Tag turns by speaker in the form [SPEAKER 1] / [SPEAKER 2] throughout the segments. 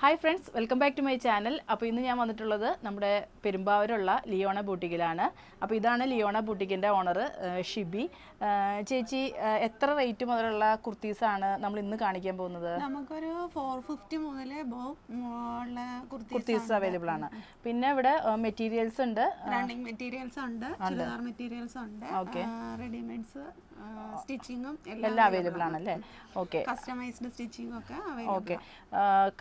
[SPEAKER 1] Hi friends welcome back to my channel അപ്പോൾ ഇന്ന് ഞാൻ വന്നിട്ടുള്ളത് നമ്മുടെ പെരുമ്പാവൂരുള്ള ലിയോണ ബൂട്ടിക്കിലാണ്. അപ്പോൾ ഇതാണ് ലിയോണ ബൂട്ടിക്കിന്റെ ഓണർ ഷിബി. ചേച്ചി എത്ര റേറ്റ് മുതലുള്ള കുർത്തീസാണ് നമ്മൾ ഇന്ന് കാണിക്കാൻ പോകുന്നത്?
[SPEAKER 2] നമുക്കൊരു ഫോർ ഫിഫ്റ്റി മുതൽ കുർത്തി
[SPEAKER 1] കുർത്തീസ് അവൈലബിൾ ആണ്. പിന്നെ ഇവിടെ മെറ്റീരിയൽസ് ഉണ്ട്.
[SPEAKER 2] റണ്ണിങ് മെറ്റീരിയൽസ് ഉണ്ട് ചുരിദാർ മെറ്റീരിയൽസ് ഉണ്ട് റെഡിമെയ്ഡ്സ് സ്റ്റിച്ചിങ്ങും
[SPEAKER 1] എല്ലാം അവൈലബിൾ ആണല്ലേ? ഓക്കെ
[SPEAKER 2] കസ്റ്റമൈസ്ഡ് സ്റ്റിച്ചിങ്ങും ഒക്കെ
[SPEAKER 1] ഓക്കെ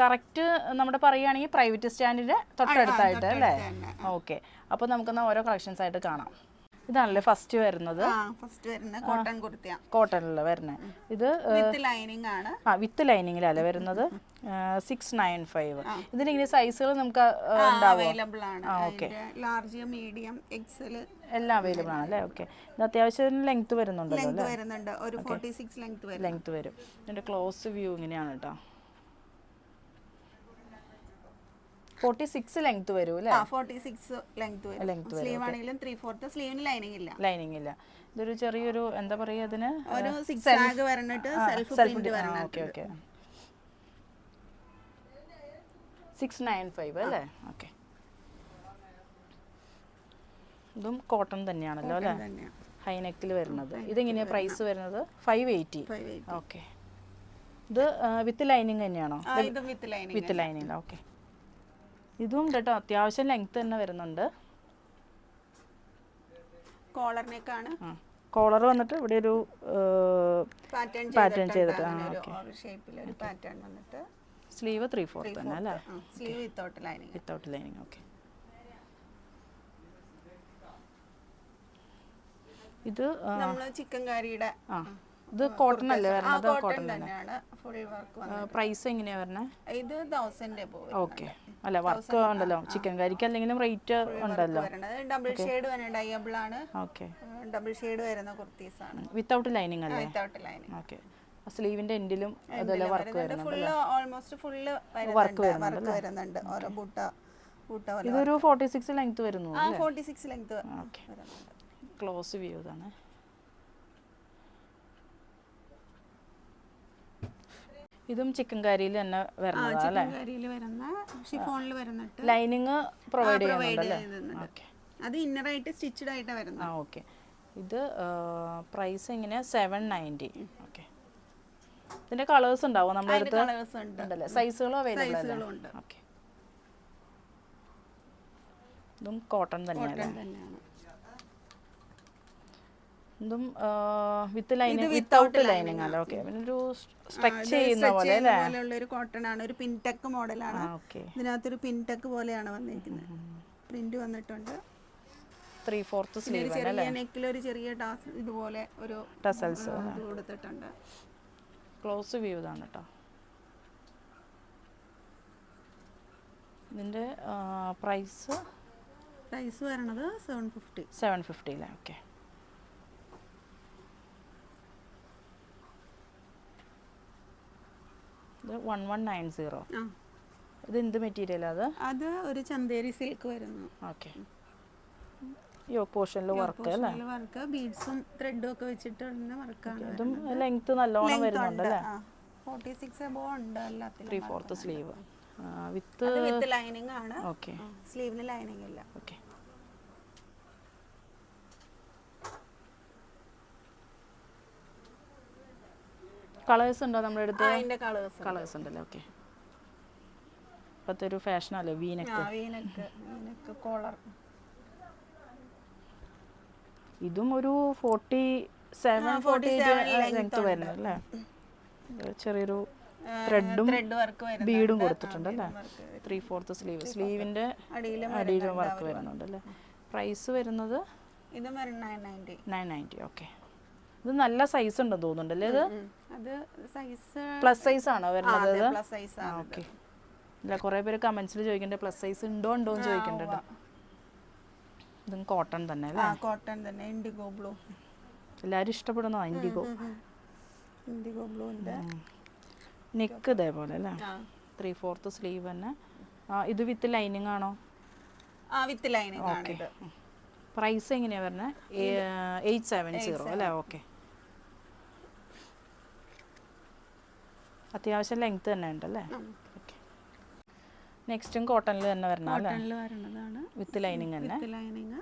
[SPEAKER 1] കറക്റ്റ് നമ്മുടെ പറയുകയാണെങ്കിൽ പ്രൈവറ്റ് സ്റ്റാൻഡിന് തൊട്ടടുത്തായിട്ട് അല്ലേ? ഓക്കെ അപ്പോൾ നമുക്ക് ഓരോ കളക്ഷൻസ് ആയിട്ട് കാണാം. ഇതാണല്ലേ ഫസ്റ്റ് വരുന്നത്?
[SPEAKER 2] ഫസ്റ്റ് വരുന്നത് കോട്ടൺ കുർത്തിയ.
[SPEAKER 1] കോട്ടണിൽ വരുന്നത് ഇത്
[SPEAKER 2] വിത്ത് ലൈനിങ് ആണ്.
[SPEAKER 1] ആ വിത്ത് ലൈനിങ്ങിലല്ലേ വരുന്നത്. സിക്സ് നയൻ ഫൈവ് ഇതിനിങ്ങനെ സൈസുകൾ നമുക്ക്
[SPEAKER 2] അവൈലബിൾ ആണ്. ലാർജ് മീഡിയം എക്സൽ
[SPEAKER 1] എല്ലാം അവൈലബിൾ ആണ് അല്ലേ? ഓക്കെ ഇത് അത്യാവശ്യം ലെങ്ത് വരുന്നുണ്ടല്ലോ
[SPEAKER 2] ലെങ്ത് വരുന്നുണ്ട്. ഒരു ഫോർട്ടി സിക്സ് ലെങ്ത് വരും.
[SPEAKER 1] ലെങ്ത് വരും. ഇതിന്റെ ക്ലോസ് വ്യൂ ഇങ്ങനെയാണ് കേട്ടോ ഫോർട്ടി സിക്സ് ലെങ്ത് വരും അല്ലേ?
[SPEAKER 2] ഫോർട്ടി സിക്സ് ലെങ്ത് വരും. സ്ലീവ് ആണെങ്കിലും ത്രീ ഫോർത്ത് സ്ലീവിന് ലൈനിങ് ഇല്ല.
[SPEAKER 1] ലൈനിങ് ഇല്ല. ഇതൊരു ചെറിയൊരു എന്താ പറയുക അതിന്?
[SPEAKER 2] ഒരു സിക്സ് ആഗ് വരണിട്ട് സെൽഫ് പ്രിന്റ് വരണം
[SPEAKER 1] okay okay six nine five അല്ലേ? ഓക്കെ ഇതും കോട്ടൺ തന്നെയാണല്ലോ അല്ലേ? ഹൈനെക്കിൽ വരുന്നത്. ഇതെങ്ങനെയാണ് പ്രൈസ് വരുന്നത്? ഫൈവ് എയ്റ്റി ഓക്കെ ഇത് വിത്ത് ലൈനിങ് തന്നെയാണോ?
[SPEAKER 2] വിത്ത് ലൈനിങ്
[SPEAKER 1] ഓക്കെ ഇതും കേട്ടോ അത്യാവശ്യം ലെങ്ത് തന്നെ വരുന്നുണ്ട്.
[SPEAKER 2] കോളറിനേക്കാണ്
[SPEAKER 1] കോളർ വന്നിട്ട് ഇവിടെ ഒരു
[SPEAKER 2] പാറ്റേൺ
[SPEAKER 1] ചെയ്തിട്ട്,
[SPEAKER 2] ഒരു പാറ്റേൺ വന്നിട്ട്.
[SPEAKER 1] സ്ലീവ് ത്രീ ഫോർത്ത് തന്നെ അല്ലേ?
[SPEAKER 2] Sleeve without lining
[SPEAKER 1] without lining okay ഇത്
[SPEAKER 2] നമ്മൾ ചിക്കൻ കറിയുടെ
[SPEAKER 1] ആ ഇത് കോട്ടൺ അല്ലേ വരുന്നത്?
[SPEAKER 2] കോട്ടൺ
[SPEAKER 1] കോട്ടൺ തന്നെ.
[SPEAKER 2] തന്നെയാണ്. ഫുൾ വർക്ക്
[SPEAKER 1] പ്രൈസ് എങ്ങനെയാ വരുന്നത്
[SPEAKER 2] ഇത് തൗസൻഡ്
[SPEAKER 1] ഓക്കെ അല്ല വർക്ക് ഉണ്ടല്ലോ. ചിക്കൻ കറിക്ക് അല്ലെങ്കിലും റേറ്റ് ഉണ്ടല്ലോ.
[SPEAKER 2] ഡബിൾ ഷെയ്ഡ് ഡയബിൾ ആണ്.
[SPEAKER 1] ഓക്കെ
[SPEAKER 2] ഡബിൾ ഷെയ്ഡ് വരുന്ന കുർത്തീസ് ആണ്.
[SPEAKER 1] വിത്തൗട്ട് ലൈനിങ് അല്ലേ?
[SPEAKER 2] വിത്തൗട്ട് ലൈനിങ്
[SPEAKER 1] ഓക്കെ സ്ലീവിന്റെ എൻഡിലും അതുപോലെ വർക്ക്
[SPEAKER 2] വരുന്നുണ്ട്. Full almost full
[SPEAKER 1] Work
[SPEAKER 2] work വരുന്നുണ്ട് ഓരോ ബൂട്ട ബൂട്ട
[SPEAKER 1] ഇതൊരു ഫോർട്ടി സിക്സ് ലെങ്ത് വരുന്നു
[SPEAKER 2] forty six length
[SPEAKER 1] okay close view ഇതാണ്. ഇതും ചിക്കൻ കറിയിൽ തന്നെ വരുന്നതാ അല്ലേ?
[SPEAKER 2] ചിക്കൻ കറിയിൽ വരുന്ന ഷിഫോണിൽ വരുന്നിട്ട്
[SPEAKER 1] ലൈനിങ് പ്രൊവൈഡ്
[SPEAKER 2] ചെയ്യുന്നുണ്ട്.
[SPEAKER 1] അത്
[SPEAKER 2] അത് ഇന്നറായിട്ട് സ്റ്റിച്ചഡ് ആയിട്ടാ വരുന്നത്.
[SPEAKER 1] ആ ഓക്കെ. ഇത് പ്രൈസ് എങ്ങനെയാ? Seven ninety okay. ഇതിന്റെ കളേഴ്സ് ഉണ്ടാവും? നമ്മുടെ അടുത്ത് ഉണ്ടല്ലേ? സൈസുകളും അവൈലബിൾ ഓക്കെ. ഇതും കോട്ടൺ തന്നെയാണ്
[SPEAKER 2] തന്നെയാണ്.
[SPEAKER 1] ഇതും വിത്ത് ലൈനിങ് വിത്തൗട്ട് ലൈനിങ് അല്ല ഓക്കെ ഒരു സ്ട്രെച്ച് ചെയ്യുന്ന പോലെ അല്ലേ?
[SPEAKER 2] ഒരു കോട്ടൺ ആണ്. ഒരു പിൻടെക് മോഡലാണ് ഇതിനകത്തൊരു പിൻടെക് പോലെയാണ് വന്നിരിക്കുന്നത് പ്രിന്റ് വന്നിട്ടുണ്ട്.
[SPEAKER 1] ത്രീ ഫോർത്ത് സ്ലീവ്
[SPEAKER 2] ചെറിയ നെക്കിൽ ഒരു ചെറിയ ടാസ് ഇതുപോലെ ഒരു
[SPEAKER 1] ടസൽസ്
[SPEAKER 2] കൊടുത്തിട്ടുണ്ട്.
[SPEAKER 1] ക്ലോസ് വ്യൂ ഇതാണ് കേട്ടോ ഇതിന്റെ പ്രൈസ്
[SPEAKER 2] പ്രൈസ് വരണത് സെവൻ ഫിഫ്റ്റി
[SPEAKER 1] സെവൻ ഫിഫ്റ്റിയിലെ ഓക്കെ ഇത് വൺ വൺ നയൻ സീറോ
[SPEAKER 2] ആ.
[SPEAKER 1] ഇത് എന്ത് മെറ്റീരിയലാണ് അത്?
[SPEAKER 2] അത് ഒരു ചന്തേരി സിൽക്ക് വരുന്നു.
[SPEAKER 1] ഓക്കെ. യോ പോർഷനിൽ വർക്ക് അല്ലേ?
[SPEAKER 2] വർക്ക് ബീഡ്സും ത്രെഡും ഒക്കെ വെച്ചിട്ടുള്ള വർക്കാണ്
[SPEAKER 1] ഇതും ലെങ്ത് നല്ലോണം വരുന്നുണ്ട് അല്ലേ?
[SPEAKER 2] ഫോർട്ടി സിക്സ് എബോ ഉണ്ട് എല്ലാത്തിലും
[SPEAKER 1] three fourth sleeve with
[SPEAKER 2] with lining ആണ്.
[SPEAKER 1] ഓക്കെ
[SPEAKER 2] സ്ലീവിന് ലൈനിങ് ഇല്ല.
[SPEAKER 1] ഓക്കെ കളേഴ്സ് ഉണ്ടോ നമ്മുടെ അടുത്ത്?
[SPEAKER 2] അതിന്റെ കളേഴ്സ്
[SPEAKER 1] കളേഴ്സ് ഉണ്ടല്ലേ? ഓക്കെ ഇപ്പോഴത്തെ ഒരു ഫാഷനല്ലേ വീനക്ക്.
[SPEAKER 2] വീനക്ക്. കോളർ
[SPEAKER 1] ഇതും ഒരു ഫോർട്ടി സെവൻ ഫോർട്ടി ലെങ്ത് വരുന്നത് അല്ലേ? ചെറിയൊരു ത്രെഡും ബീഡും കൊടുത്തിട്ടുണ്ട് അല്ലേ? ത്രീ ഫോർത്ത് സ്ലീവ് സ്ലീവിന്റെ
[SPEAKER 2] അടിയിലും
[SPEAKER 1] വർക്ക് വരുന്നുണ്ട് അല്ലേ? പ്രൈസ് വരുന്നത്
[SPEAKER 2] ഇതും നയൻ
[SPEAKER 1] നയന്റി ഓക്കെ ഇത് നല്ല സൈസ് ഉണ്ടെന്ന് തോന്നുന്നുണ്ടല്ലേ ഇത്?
[SPEAKER 2] അത് സൈസ്
[SPEAKER 1] പ്ലസ് സൈസ് ആണോ വരുന്നത്
[SPEAKER 2] പ്ലസ് സൈസ് ആണ്
[SPEAKER 1] ഓക്കെ ഇല്ല കുറേ പേര് കമന്റ്സിൽ ചോദിക്കണ്ടേ പ്ലസ് സൈസ് ഉണ്ടോ ഉണ്ടോ എന്ന് ചോദിക്കുന്നുണ്ട് ഇതും കോട്ടൺ തന്നെ അല്ലേ?
[SPEAKER 2] കോട്ടൺ തന്നെ ഇൻഡിഗോ ബ്ലൂ
[SPEAKER 1] എല്ലാവരും ഇഷ്ടപ്പെടുന്നോ ഇൻഡിഗോ
[SPEAKER 2] ഇൻഡിഗോ ബ്ലൂ ഉണ്ട്.
[SPEAKER 1] നെക്ക് ഇതേപോലെ അല്ലേ? ത്രീ ഫോർത്ത് സ്ലീവ് തന്നെ. ഇത് വിത്ത് ലൈനിങ് ആണോ?
[SPEAKER 2] ആ വിത്ത് ലൈനിങ് ആണ് ഇത്.
[SPEAKER 1] പ്രൈസ് എങ്ങനെയാ പറഞ്ഞത് എയ്റ്റ് സെവൻ സീറോ അല്ലേ? ഓക്കെ അത്യാവശ്യം ലെങ്ത് തന്നെ ഉണ്ടല്ലേ? അല്ലേ നെക്സ്റ്റും കോട്ടണിൽ തന്നെ വരണം
[SPEAKER 2] കോട്ടണിൽ വരണതാണ്.
[SPEAKER 1] വിത്ത് ലൈനിങ് തന്നെ.
[SPEAKER 2] വിത്ത് ലൈനിങ്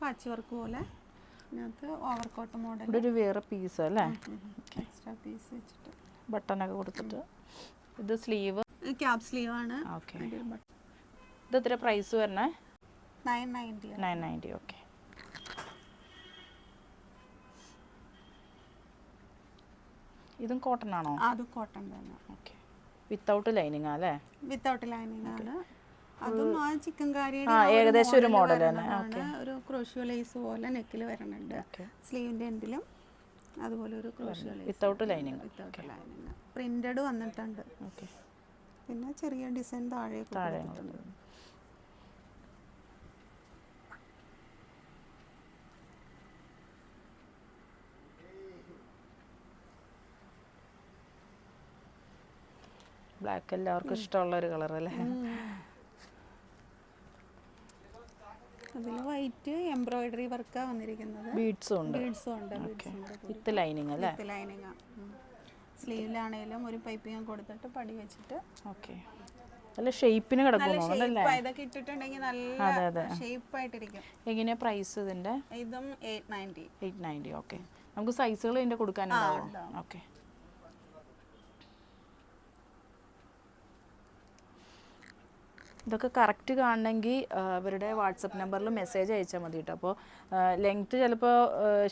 [SPEAKER 2] പാച്ച് വർക്ക് പോലെ. ഇതിനകത്ത് ഓവർകോട്ട് മോഡൽ
[SPEAKER 1] ഇവിടെ ഒരു വേറെ പീസ് അല്ലേ?
[SPEAKER 2] എക്സ്ട്രാ പീസ് വെച്ചിട്ട്.
[SPEAKER 1] ബട്ടണൊക്കെ കൊടുത്തിട്ട്. ഇത് സ്ലീവ്
[SPEAKER 2] ക്യാപ് സ്ലീവ് ആണ്.
[SPEAKER 1] ഓക്കെ ഇത് എത്ര പ്രൈസ് വരണേ?
[SPEAKER 2] Nine ninety
[SPEAKER 1] nine ninety okay ഇതും കോട്ടൺ ആണോ?
[SPEAKER 2] അതും കോട്ടൺ തന്നെ.
[SPEAKER 1] ഓക്കെ വിത്തൗട്ട് ലൈനിങ് അല്ലേ?
[SPEAKER 2] വിത്തൗട്ട് ലൈനിങ് ആണ്. അതും ആ ചിക്കൻ കാരിയുടെ
[SPEAKER 1] ഏകദേശം ഒരു മോഡൽ തന്നെ.
[SPEAKER 2] ഒരു ക്രോഷിയോ ലേസ് പോലെ നെക്കിൽ വരണുണ്ട്
[SPEAKER 1] ഓക്കെ
[SPEAKER 2] സ്ലീവിന്റെ എൻഡിലും അതുപോലെ ഒരു crochet lace
[SPEAKER 1] without lining
[SPEAKER 2] without lining printed വന്നിട്ടുണ്ട്.
[SPEAKER 1] ഓക്കെ
[SPEAKER 2] പിന്നെ ചെറിയ ഡിസൈൻ താഴെ
[SPEAKER 1] താഴെ ബ്ലാക്ക് എല്ലാവർക്കും ഇഷ്ടമുള്ള ഒരു കളർ അല്ലേ?
[SPEAKER 2] അതിൽ വൈറ്റ് എംബ്രോയിഡറി വർക്കാ വന്നിരിക്കുന്നത്.
[SPEAKER 1] ബീഡ്സും ഉണ്ട്.
[SPEAKER 2] ബീഡ്സും ഉണ്ട്
[SPEAKER 1] വിത്ത് ലൈനിങ് അല്ലേ?
[SPEAKER 2] വിത്ത് ലൈനിങ് സ്ലീവിലാണേലും ഒരു പൈപ്പിംഗ് കൊടുത്തിട്ട് പടി വെച്ചിട്ട്
[SPEAKER 1] ഓക്കെ നല്ല ഷേപ്പിന് കിടക്കുന്നു
[SPEAKER 2] ഇതൊക്കെ ഇട്ടിട്ടുണ്ടെങ്കിൽ നല്ല ഷേപ്പ് ആയിട്ടിരിക്കും.
[SPEAKER 1] എങ്ങനെയാ പ്രൈസ് ഇതിന്റെ?
[SPEAKER 2] ഇതും eight ninety
[SPEAKER 1] eight ninety okay നമുക്ക് സൈസുകൾ ഇതിന്റെ കൊടുക്കാനുണ്ടാവും? ഓക്കെ ഇതൊക്കെ കറക്റ്റ് കാണണമെങ്കിൽ അവരുടെ വാട്സപ്പ് നമ്പറിൽ മെസ്സേജ് അയച്ചാൽ മതി കേട്ടോ. അപ്പോൾ ലെങ്ത്ത് ചിലപ്പോൾ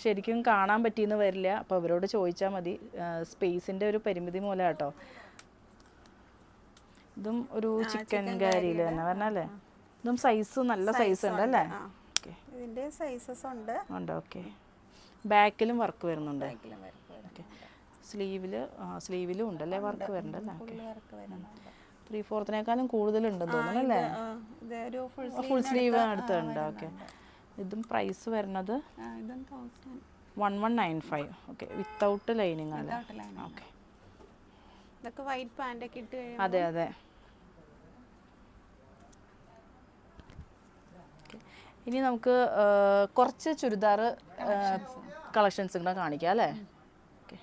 [SPEAKER 1] ശരിക്കും കാണാൻ പറ്റിയെന്ന് വരില്ല. അപ്പോൾ അവരോട് ചോദിച്ചാൽ മതി. സ്പേസിന്റെ ഒരു പരിമിതി മൂലം കേട്ടോ. ഇതും ഒരു ചിക്കൻ കാരിയിൽ തന്നെ പറഞ്ഞല്ലേ ഇതും സൈസ് നല്ല സൈസ് ഉണ്ട് അല്ലേ?
[SPEAKER 2] ഇതിന്റെ സൈസസ് ഉണ്ട്.
[SPEAKER 1] ഉണ്ട് ഓക്കെ ബാക്കിലും വർക്ക് വരുന്നുണ്ട്. സ്ലീവിൽ സ്ലീവിലും ഉണ്ടല്ലേ? വർക്ക് വരുന്നുണ്ടല്ലേ ഓക്കെ ത്രീ ഫോർത്തിനേക്കാളും കൂടുതലുണ്ടെന്ന് തോന്നുന്നു അല്ലേ?
[SPEAKER 2] ഫുൾ
[SPEAKER 1] സ്ലീവ് അടുത്തുണ്ട് ഓക്കെ ഇതും പ്രൈസ് വരുന്നത് one one nine five okay without lining അല്ലേ? ഓക്കെ
[SPEAKER 2] ഇതൊക്കെ വൈറ്റ് പാന്റ് ഒക്കെ ഇട്ട്
[SPEAKER 1] അതെ അതെ. ഇനി നമുക്ക് കുറച്ച് ചുരിദാർ കളക്ഷൻസ് കൂടെ കാണിക്കാം അല്ലേ ഓക്കെ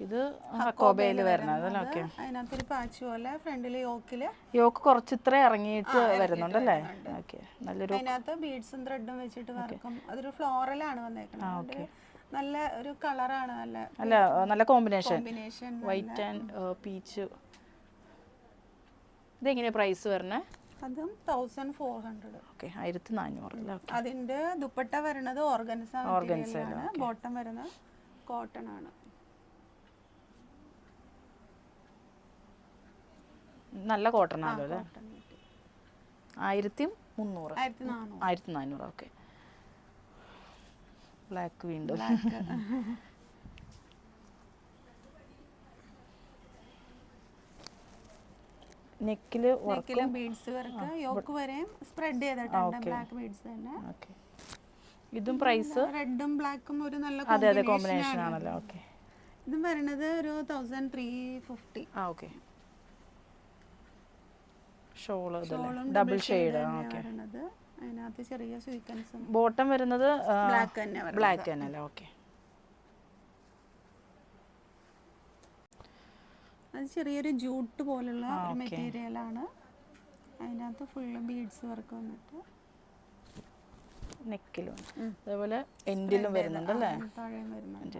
[SPEAKER 1] ഇത് ഹക്കോബയിൽ വരുന്നത്. അല്ലേ? ഓക്കെ
[SPEAKER 2] അതിനകത്തൊരു പാച്ച് പോലെ ഫ്രണ്ടിൽ യോക്കിൽ
[SPEAKER 1] യോക്ക് കുറച്ച് ഇത്ര ഇറങ്ങിയിട്ട് വരുന്നുണ്ടല്ലേ ഓക്കെ നല്ലൊരു
[SPEAKER 2] അതിനകത്ത് ബീഡ്സും ത്രെഡും വെച്ചിട്ട് വർക്കും അതൊരു ഫ്ലോറലാണ് വന്നേക്കുന്നത് നല്ല ഒരു കളറാണ് നല്ല
[SPEAKER 1] അല്ല നല്ല കോമ്പിനേഷൻ വൈറ്റ് ആൻഡ് പീച്ച് ഇതെങ്ങനെയാ പ്രൈസ് വരണേ?
[SPEAKER 2] അതും തൗസൻഡ് ഫോർ ഹൺഡ്രഡ്
[SPEAKER 1] ഓക്കെ ആയിരത്തി നാനൂറ് അല്ലേ
[SPEAKER 2] അതിന്റെ ദുപ്പട്ട വരുന്നത് ഓർഗൻസ മെറ്റീരിയലാണ് ബോട്ടം വരുന്നത് കോട്ടൺ ആണ്.
[SPEAKER 1] നല്ല കോട്ടൺ ആണല്ലോ അല്ലേ? ആയിരത്തി മുന്നൂറ്
[SPEAKER 2] ആയിരത്തി നാനൂറ്
[SPEAKER 1] ഓക്കെ. ബ്ലാക്ക് വീണ്ടും. നെക്കിൽ
[SPEAKER 2] നെക്കിലും ബീഡ്സ് വർക്ക് യോക്ക് വരെയും സ്പ്രെഡ് ചെയ്തിട്ടുണ്ട്. ബ്ലാക്ക് ബീഡ്സ് തന്നെ.
[SPEAKER 1] ഓക്കേ ഇതും പ്രൈസ്
[SPEAKER 2] റെഡും ബ്ലാക്കും ഒരു നല്ല
[SPEAKER 1] അതെ അതെ
[SPEAKER 2] കോമ്പിനേഷൻ
[SPEAKER 1] കോമ്പിനേഷൻ ആണല്ലോ. ഓക്കെ
[SPEAKER 2] ഇതും വരുന്നത് ഒരു തൗസൻഡ് ത്രീ ഫിഫ്റ്റി
[SPEAKER 1] ആ okay shawl double shade okay
[SPEAKER 2] അതിനകത്ത് ചെറിയ സ്വീക്കൻസും
[SPEAKER 1] ബോട്ടം വരുന്നത്
[SPEAKER 2] ബ്ലാക്ക് തന്നെ
[SPEAKER 1] ബ്ലാക്ക് തന്നെ അല്ലേ ഓക്കെ
[SPEAKER 2] അത് ചെറിയൊരു ജൂട്ട് പോലുള്ള ഒരു മെറ്റീരിയൽ ആണ് അതിനകത്ത് ഫുള്ള് ബീഡ്സ് വർക്ക് വന്നിട്ട്.
[SPEAKER 1] നെക്കിലും അതേപോലെ എൻഡിലും വരുന്നുണ്ട് അല്ലേ?
[SPEAKER 2] വരുന്നുണ്ട്.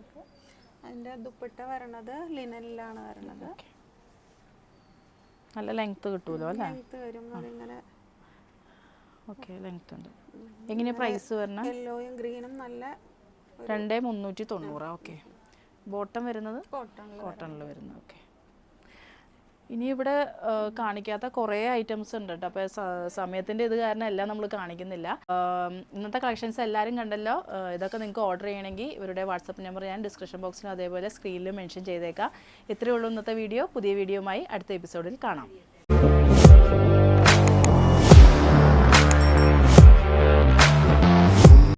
[SPEAKER 1] ഓക്കെ
[SPEAKER 2] അതിന്റെ ദുപ്പട്ട വരണത് ലിനനിലാണ് വരണത്.
[SPEAKER 1] നല്ല ലെങ്ത് കിട്ടുമല്ലോ അല്ലേ? ഓക്കെ ലെങ്ത് ഉണ്ട്. എങ്ങനെയാ പ്രൈസ് വരണം?
[SPEAKER 2] യെല്ലോയും ഗ്രീനും നല്ല
[SPEAKER 1] രണ്ടേ മുന്നൂറ്റി തൊണ്ണൂറ് ഓക്കെ ബോട്ടം വരുന്നത്?
[SPEAKER 2] കോട്ടണിൽ
[SPEAKER 1] വരുന്നത്. ഓക്കെ ഇനി ഇവിടെ കാണിക്കാത്ത കുറേ ഐറ്റംസ് ഉണ്ട് കേട്ടോ അപ്പോൾ സമയത്തിന്റെ ഇത് കാരണം എല്ലാം നമ്മൾ കാണിക്കുന്നില്ല. ഇന്നത്തെ കളക്ഷൻസ് എല്ലാവരും കണ്ടല്ലോ? ഇതൊക്കെ നിങ്ങൾക്ക് ഓർഡർ ചെയ്യണമെങ്കിൽ ഇവരുടെ വാട്സപ്പ് നമ്പർ ഞാൻ ഡിസ്ക്രിപ്ഷൻ ബോക്സിലും അതേപോലെ സ്ക്രീനിലും മെൻഷൻ ചെയ്തേക്കാം. ഇത്രയേ ഉള്ളൂ ഇന്നത്തെ വീഡിയോ പുതിയ വീഡിയോയുമായി അടുത്ത എപ്പിസോഡിൽ കാണാം.